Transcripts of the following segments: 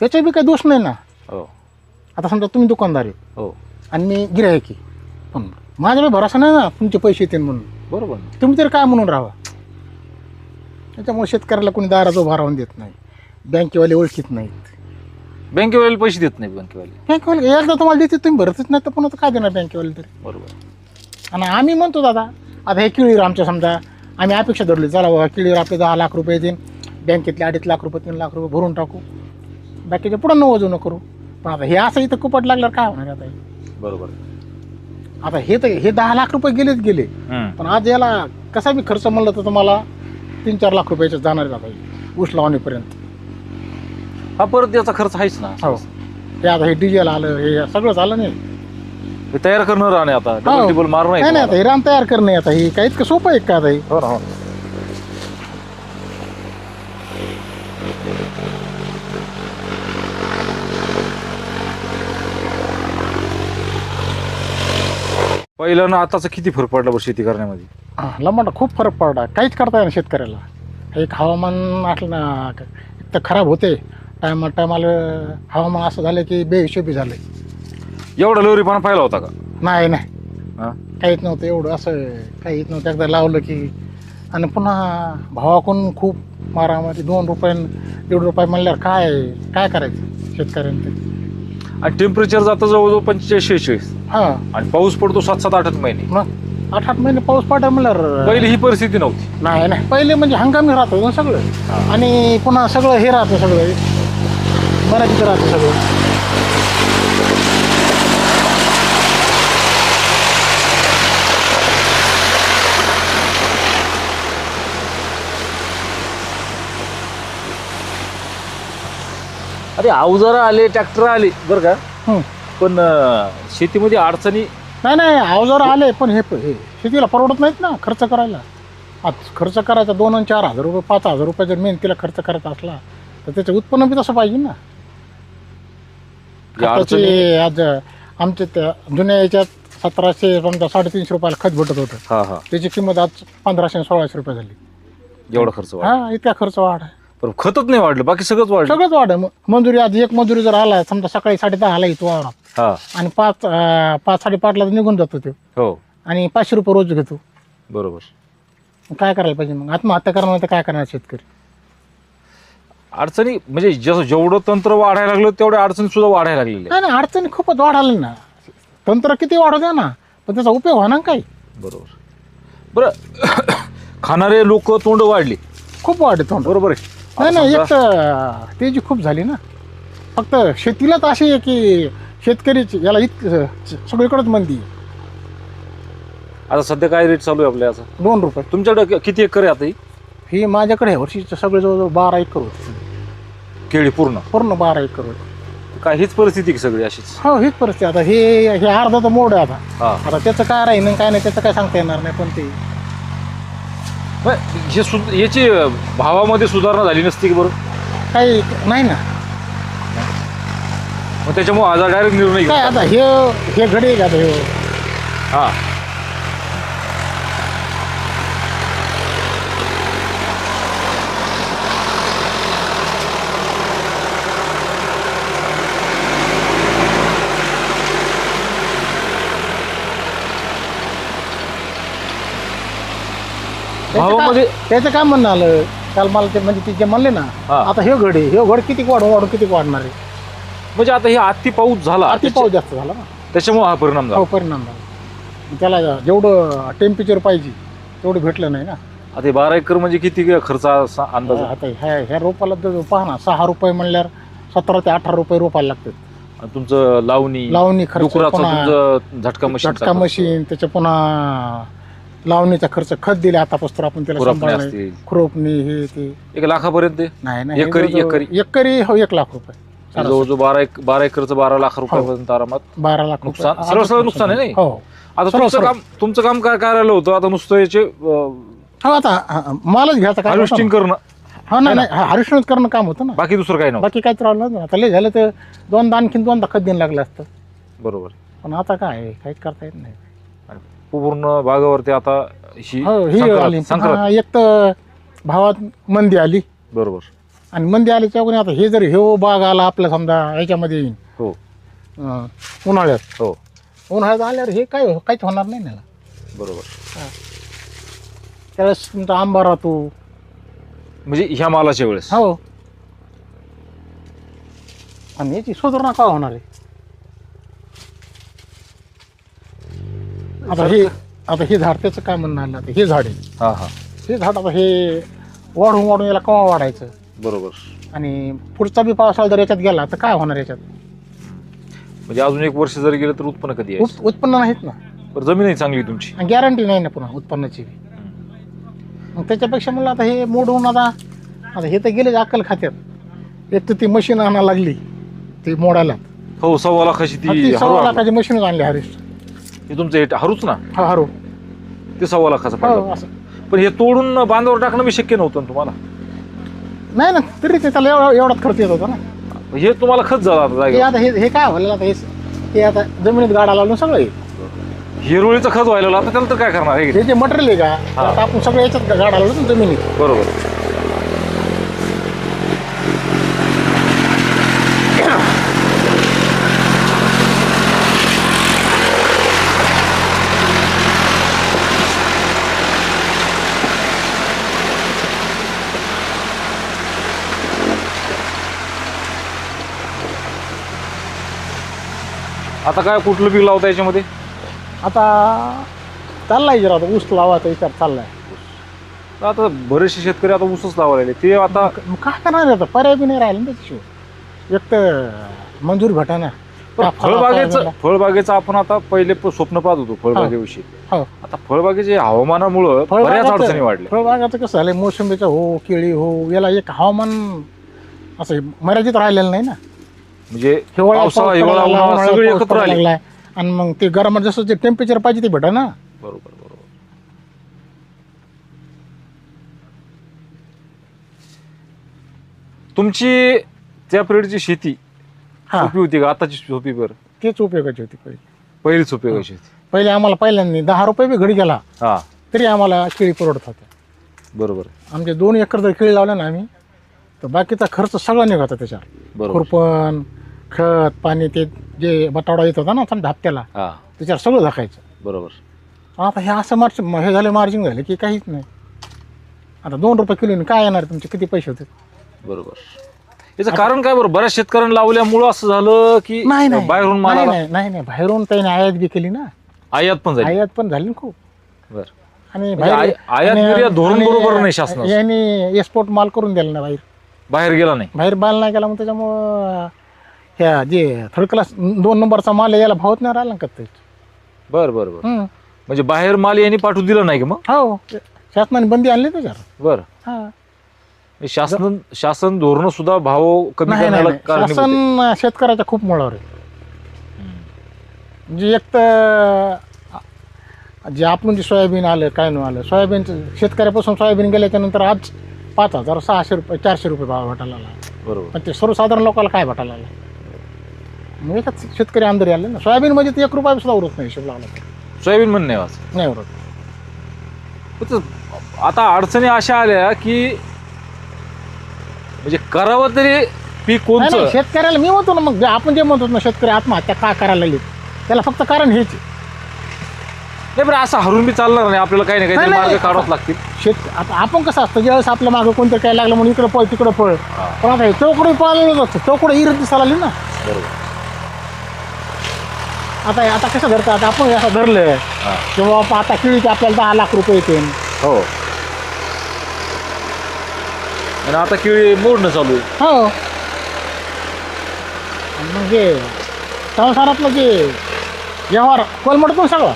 त्याचा बी काही दोष नाही ना. हो. आता समजा तुम्ही दुकानदार आहे. हो. आणि मी गिरायकी पण माझा बी भरोसा नाही ना तुमचे पैसे येतील म्हणून. बरोबर. ना. तुम्ही तरी काय म्हणून राहा त्याच्यामुळे शेतकऱ्याला कोणी दारात उभा राहून देत नाही. बँकेवाले ओळखीत नाहीत. बँकेवाले पैसे देत नाही बँकेवाले. बँकेवाले एकदा तुम्हाला देते तुम्ही भरतच नाही तर पुन्हा तर काय देणार बँकेवाले तरी? बरोबर. आणि आम्ही म्हणतो दादा आता हे किळीवर आमच्या समजा आम्ही अपेक्षा धरली चला बाबा किळीवर आपले दहा लाख रुपये देईन. बँकेतले अडीच लाख रुपये तीन लाख रुपये भरून टाकू. बाकीच्या पुढं न वजू न करू. पण आता हे असं इथं कुपट लागल्यावर काय होणार आता? हे? बरोबर. आता हे तर हे दहा लाख रुपये गेलेच गेले. हम्म. पण आज याला कसा बी खर्च म्हणलं तर तुम्हाला तीन चार लाख रुपयाचे जाणार आता हे ऊस लावणीपर्यंत. हा परत याचा खर्च आहेच ना. हो. हे आता हे डिझेल आलं हे सगळंच आलं नाही. हे तयार करणं राहणे आता. डबल हो. टिबल मार नाही नाही आता हे रान तयार करणे आता. हे काही इतकं सोपं आहे का आता हे? हो ना हो पहिलं ना आताचा किती फरक पडला बरं शेती करण्यामध्ये? हा, लंबाटा खूप फरक पडला. काहीच करता येणार शेतकऱ्याला. एक हवामान असलं ना एक तर खराब होते. टायमा टायमाला हवामान असं झालं की बेहिशोबी झालं. एवढा लवरीपणा पाहिला होता का? नाही नाही. हा? काहीच नव्हतं एवढं असं काहीच नव्हतं. एकदा लावलं की आणि पुन्हा भावाकडून खूप मारामारी दोन रुपये दीड रुपये म्हणल्यावर काय काय करायचं शेतकऱ्यांचं? आणि टेम्परेचर जातं जवळजवळ पंचेचाळीस शेहेचाळीस. हां. आणि पाऊस पडतो सात सात आठ आठ महिने. मग आठ आठ महिने पाऊस पडला म्हणल्यावर पहिली ही परिस्थिती नव्हती. नाही नाही. पहिले म्हणजे हंगामी राहतो ना सगळं. आणि पुन्हा सगळं हे राहतं सगळं. मराठीत राहतं सगळं. अरे अवजारं आले ट्रॅक्टर आले. बरं का? हं. पण अं, शेतीमध्ये अडचणी? नाही नाही अवजार आले पण हे हे शेतीला परवडत नाहीत ना खर्च करायला. आज खर्च करायचा दोन आणि चार हजार रुपये पाच हजार रुपये जर मेहनतीला खर्च करायचा असला तर त्याचं उत्पन्न बी तसं पाहिजे ना. अडचणी? आज आमच्या त्या जुन्या याच्यात सतराशे समजा साडेतीनशे रुपयाला खत भेटत होतं. हा हा. त्याची किंमत आज पंधराशे आणि सोळाशे रुपये झाली. एवढा खर्च हा इतका खर्च वाढ. आहे पण खतच नाही वाढलं बाकी सगळंच वाढलं. सगळंच वाढ आहे म- मंजुरी आज एक मंजुरी जर आला समजा सकाळी साडे दहाला येतो वावरात. हा. आणि पाच अं, पाच साडेपाचला निघून जातो तो. हो. आणि पाचशे रुपये रोज घेतो. बरोबर. मग काय करायला पाहिजे मग? आत्महत्या करणार तर काय करणार शेतकरी? अडचणी म्हणजे जसं जेवढं तंत्र वाढायला लागलं तेवढ्या अडचणी सुद्धा वाढायला लागलेल्या नाही नाही अडचणी खूपच वाढाले ना. तंत्र किती वाढू द्या ना पण त्याचा उपयोग होणार काय बरोबर. बरं खाणारे लोक तोंड वाढली. खूप वाढे तोंड. बरोबर आहे. नाही आता नाही एक तर तेजी खूप झाली ना. फक्त शेतीलाच अशी आहे की शेतकरीची याला इतकं सगळीकडेच मंदी. आहे. आता सध्या काय रेट चालू आहे आपल्या याचा दोन रुपये. तुमच्याकडे कि- किती एकर आहे आता ही? ही माझ्याकडे ह्या वर्षी सगळे जवळजवळ बारा एकर होते. केळी पूर्ण? पूर्ण बारा एकर होते. काय हीच परिस्थिती की सगळी अशीच? हो हीच परिस्थिती. आता हे हे अर्धा तर मोड आहे आता. हा. आता त्याचं काय राहील आणि काय नाही त्याचं काय सांगता येणार नाही पण ते हे सुध याची भावामध्ये सुधारणा झाली नसती की बरं? काही नाही ना. मग त्याच्यामुळे आज डायरेक्ट निर्णय काय. आता हे हे घडी आहे का आता हे हा त्याचं भावामध्ये काय- त्याचं काय म्हणणं आलं काल मला ते म्हणजे ते जे म्हणले ना हा. आता हे घड हे घड किती वाढून वाढून किती वाढणार आहे म्हणजे आता हे अति पाऊस झाला. अति पाऊस जास्त झाला ना. त्याच्यामुळे हा परिणाम झाला. हो परिणाम झाला. त्याला जेवढं टेम्परेचर पाहिजे तेवढं भेटलं नाही ना. आता हे बारा एकर म्हणजे किती खर्च असा अंदाज? आहे? आता ह्या ह्या रोपाला जर पहा ना सहा रुपये म्हणल्यावर सतरा ते अठरा रुपये रोपायला लागतात. आणि तुमचं लावणी लावणी खर्च डुकराचं पुन्हा तुमचं झटका मशीन झटका मशीन त्याच्या पुन्हा लावणीचा खर्च खत दिले आतापासून आपण त्याला खुरपणे असतील. खुरपणी हे ते. एक लाखापर्यंत? आहे. नाही नाही हे एकरी- एकरी? एकरी हो एक लाख रुपये. जवळजवळ बारा एक बारा एकरचं बारा लाख रुपयापर्यंत आरामात. बारा लाख नुकसान- रुपये. सरळ सरळ नुकसान आहे नाही? हो. आता सर्व- तुमचं सर्व. काम तुमचं काम काय करायला होतं? आता नुसतं याचे हो आता हा, हा, मालच घ्यायचा काय हार्वेस्टिंग करणं. हा ना? नाही हार्वेस्टिंग करणं काम होतं ना. बाकी दुसरं काही नव्हतं. बाकी काय त्रास ना आता लय झालं तर दोनदा आणखीन दोनदा खत देणं लागलं असतं. बरोबर. पण आता काय आहे, काहीच करता येत नाही. पूर्ण भागावरती आता ही हो ही संक्रांत- आली. संक्रांत. हा, एक तर भावात मंदी आली. बरोबर. आणि मंदी आल्याच्या अगोदर आता हे जर हे बाग आला आपल्या समजा ह्याच्यामध्ये येईन. हो. अं, उन्हाळ्यात. हो. उन्हाळ्यात आल्यावर हे काय काहीच होणार नाही ना. बरोबर. त्यावेळेस तुमचा आंबा राहतो. म्हणजे ह्या मालाच्या वेळेस? हो. आणि याची सुधारणा का होणार आहे? आता हे आता हे झाड त्याचं काय म्हणणं आलं? आता हे झाड आहे. हा हा. हे झाड आता हे वाढून वाढून याला केव्हा वाढायचं? बरोबर. आणि पुढचा बी पावसाळा जर याच्यात गेला तर काय होणार याच्यात? म्हणजे अजून एक वर्ष जर गेलं तर उत्पन्न कधी आहे? उत- उत्पन्न नाहीत ना. बरं जमीन आहे चांगली तुमची. गॅरंटी नाही ना पुन्हा उत्पन्नाची. बी. मग त्याच्यापेक्षा मला आता हे मोडून आता आता हे तर गेले अक्कल खात्यात. एक तर ती मशीन आणायला लागली ती मोडायला. हो सव्वा लाखाची ती सव्वा. लाखाची मशीन आणली हरीश हे तुमचं हे हरूच ना? हा हरो ते सव्वा लाखाचं हो असं. पण हे तोडून बांधावर टाकणं बी शक्य नव्हतं ना तुम्हाला? नाही ना तरी ते त्याला एवढा एवढाच खर्च येत होता ना. हे तुम्हाला खत झाला आता हे जागेवर आता हे हे काय व्हायला आता हे हे आता जमिनीत गाडा लावून सगळं. हिरोळीचं खत व्हायला लागलं, आता त्याला तर काय करणार आहे हे जे मटेरियल आहे का आता आपण सगळं याच्यात गाडा लावलं ना जमिनीत. बरोबर. आता काय कुठलं पीक लावता याच्यामध्ये? आता चाललाय जरा आता ऊस लावायचा विचार चाललाय. आता बरेचसे शेतकरी आता ऊसच लावायला लागले. ते आता मग काय करणार आता? पर्याय बी नाही राहिला ना त्याच्याशिवाय. एक तर मंजूर भेटा ना. पण फळबागेचं फळबागेचं आपण आता पहिले प- स्वप्न पाहत होतो फळबागेविषयी. हो आता फळबागेचे हवामानामुळं बऱ्याच अडचणी वाढल्या. फळबागाचं कसं झालंय? मोसंबीचं हो केळी हो याला एक हवामान असं मर्यादित राहिलेलं नाही ना. म्हणजे हिवाळ्यात पावसाळा पाऊस हिवाळा पडायला उन्हाळा सगळे पाऊस एकत्र पडायला आले. लागलाय. आणि मग ते गरम जसं जे टेम्परेचर पाहिजे ते भेटा ना. बरोबर बरोबर. तुमची त्या पिरियडची शेती हा. सोपी होती का? आताची सोपी बरं. तेच उपयोगाची होती पहिली. पहिलीच उपयोगाची होती. पहिले आम्हाला पहिल्यांदा दहा रुपये बी घडी गेला. हा. तरी आम्हाला केळी परवडत होत्या बरोबर. आमचे दोन एकर जर केळी लावले ना आम्ही तर बाकीचा खर्च सगळा निघाचा त्याच्यावर. बरोबर. खुरपण खत पाणी ते जे बटावडा येत होता ना हप्त्याला हा. त्याच्यावर सगळं झाकायचं. बरोबर. आता हे असं मार्च हे झालं मार्जिन झालं की काहीच नाही. आता दोन रुपये किलोने काय येणार तुमचे? किती पैसे होते? बरोबर. याचं कारण काय बरं? बऱ्याच शेतकऱ्यांना लावल्यामुळं असं झालं की नाही नाही. बाहेरून नाही माल नाही नाही नाही. बाहेरून त्याने आयात बी केली ना. आयात पण झाली. आयात पण झाली ना खूप. बरं. आणि म्हणजे आय- आयात आणि- निर्यात धोरण आणि बरोबर नाही शासनाचं. यांनी एक्सपोर्ट माल करून दिला ना बाहेर. बाहेर गेला नाही. बाहेर माल नाही गेला मग त्याच्यामुळं ह्या जे थर्ड क्लास दोन नंबरचा माल आहे, याला भावत नाही राहिला ना का ते? बरं बरं बरं. हम्म. म्हणजे बाहेर माल यांनी पाठवून दिला नाही का मग? हो. शासनाने बंदी आणली त्याच्यावर बरं. हा. म्हणजे शासन शासन धोरण सुद्धा भाव कमी नाही नाही करण्याला नाही. कारणीभूत आहे. शासन शेतकऱ्याच्या खूप मुळावर आहे. म्हणजे एक तर जे आपण जे सोयाबीन आलं काय नाही आलं सोयाबीनचं शेतकऱ्यापासून सोयाबीन गेल्याच्यानंतर आज पाच हजार सहाशे रुपये चारशे रुपये भाव भेटायला लागला. बरोबर. पण ते सर्वसाधारण लोकांना काय भेटायला लागला? मग एकच शेतकरी अंदर आले ना सोयाबीन मध्ये तर एक रुपया सुद्धा उरत नाही हिशोब लागला तर. सोयाबीन म्हणणे नाही उरत. आता अडचणी अशा आल्या की म्हणजे करावं तरी पीक नाही, नाही, कोणचं शेतकऱ्याला मी म्हणतो ना मग जे आपण जे म्हणतो ना शेतकरी आत्महत्या का करायला लागली? त्याला फक्त कारण हेच आहे. नाही बरं असं हरून बी चालणार नाही. आपल्याला काही काहीतरी नाही, मार्ग नाही. काढावच लागतील. शेत आता आपण कसं असतं ज्यावेळेस आपल्या मागं कोणतं काय लागलं म्हणून इकडं पळ तिकडं पळ. पण आता चौकडे पळालेलं असतं. चौकडे इरत दिसायला लागली ना. बरोबर. आता आता कसं धरतं आता आपण असं धरलं. किंवा आता किळीचे आपल्याला दहा लाख रुपये येते हो. आणि आता केळी मोडणं चालू. आहे हो. आणि मग जे संसारातलं जे व्यवहार कोलमडतो ना सगळं.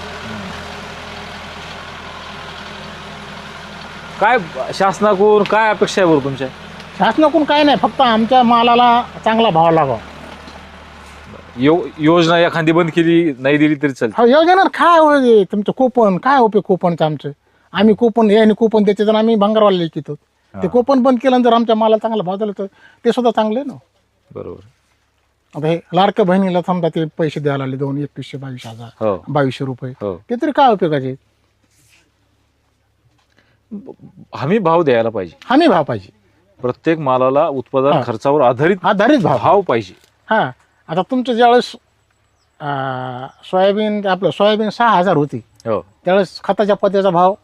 काय शासनाकडून काय अपेक्षा आहे बरं तुमच्या? शासनाकडून काय नाही फक्त आमच्या मालाला चांगला भाव लागावा. यो योजना एखादी बंद केली नाही दिली तरी चालते. हो योजनार काय हो हे? तुमचं कोपन काय उपयोग कोपनचं आमचं? आम्ही कोपन याने कोपन देते तर आम्ही भंगारवाले लिखितो ते. कोपन बंद केलं जर आमच्या माला चांगला भाव दिला तर ते सुद्धा चांगले ना बरोबर. आता हे लाडक्या बहिणीला समजा ते पैसे द्यायला आले दोन एकवीसशे बावीस हजार हो. बावीसशे रुपये. हो. ते तरी काय उपयोगाचे? हमी भाव द्यायला पाहिजे. हमी भाव पाहिजे. प्रत्येक मालाला उत्पादन हा. खर्चावर आधारित आधारित भाव. भाव पाहिजे. हां. आता तुमचं ज्यावेळेस अं, सोयाबीन आपलं सोयाबीन सहा हजार होती हो. त्यावेळेस खताच्या पत्याचा भाव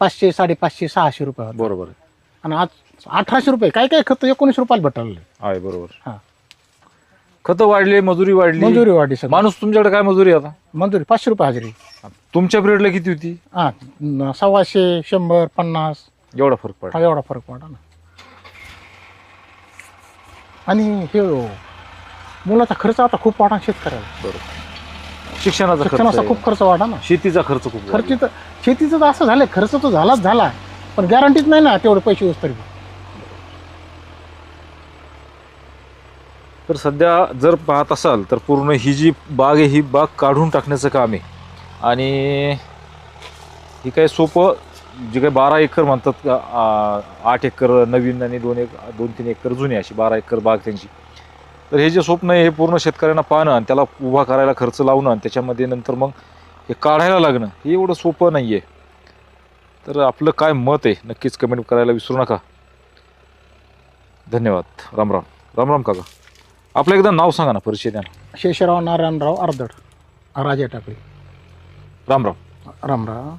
पाचशे साडेपाचशे सहाशे रुपये होता. बरोबर आहे. आणि आज अठराशे रुपये काय काय खत एकोणीस रुपयाला भेटायला आहे बरोबर. हां. खतं वाढले मजुरी वाढली. मंजुरी वाढली सर माणूस तुमच्याकडे काय मजुरी आता? मंजुरी पाचशे रुपये हजेरी. तुमच्या पिरियडला किती होती? हां न- सव्वाशे शंभर पन्नास. एवढा फरक पडला. हा एवढा फरक पडला ना. आणि हे मुलाचा खर्च आता खूप वाढा शेतकऱ्याला. बरोबर. शिक्षणाचा खर्च शिक्षणाचा आहे. खूप खर्च वाढा ना. शेतीचा खर्च खूप खर्च. तर शेतीचं तर असं झालं खर्च तर झालाच झाला. पण गॅरंटीच नाही ना तेवढे पैसे येऊस तरी. तर सध्या जर पाहत असाल तर पूर्ण ही जी बाग आहे ही बाग काढून टाकण्याचं काम आहे. आणि ही काय सोपं जे काही बारा एकर म्हणतात का, आ, आठ एकर नवीन आणि दोन एक दोन तीन एकर जुनी अशी बारा एकर बाग त्यांची. तर हे जे स्वप्न आहे हे पूर्ण शेतकऱ्यांना पाहणं आणि त्याला उभा करायला खर्च लावणं आणि त्याच्यामध्ये नंतर मग हे काढायला लागणं हे एवढं सोपं नाही आहे तर आपलं काय मत आहे नक्कीच कमेंट करायला विसरू नका. धन्यवाद. राम राम. राम राम काका. आपलं एकदा नाव सांगा ना परिचय द्या ना. शेषराव नारायणराव अर्धड राजे टाकळी. राम राम. रामराव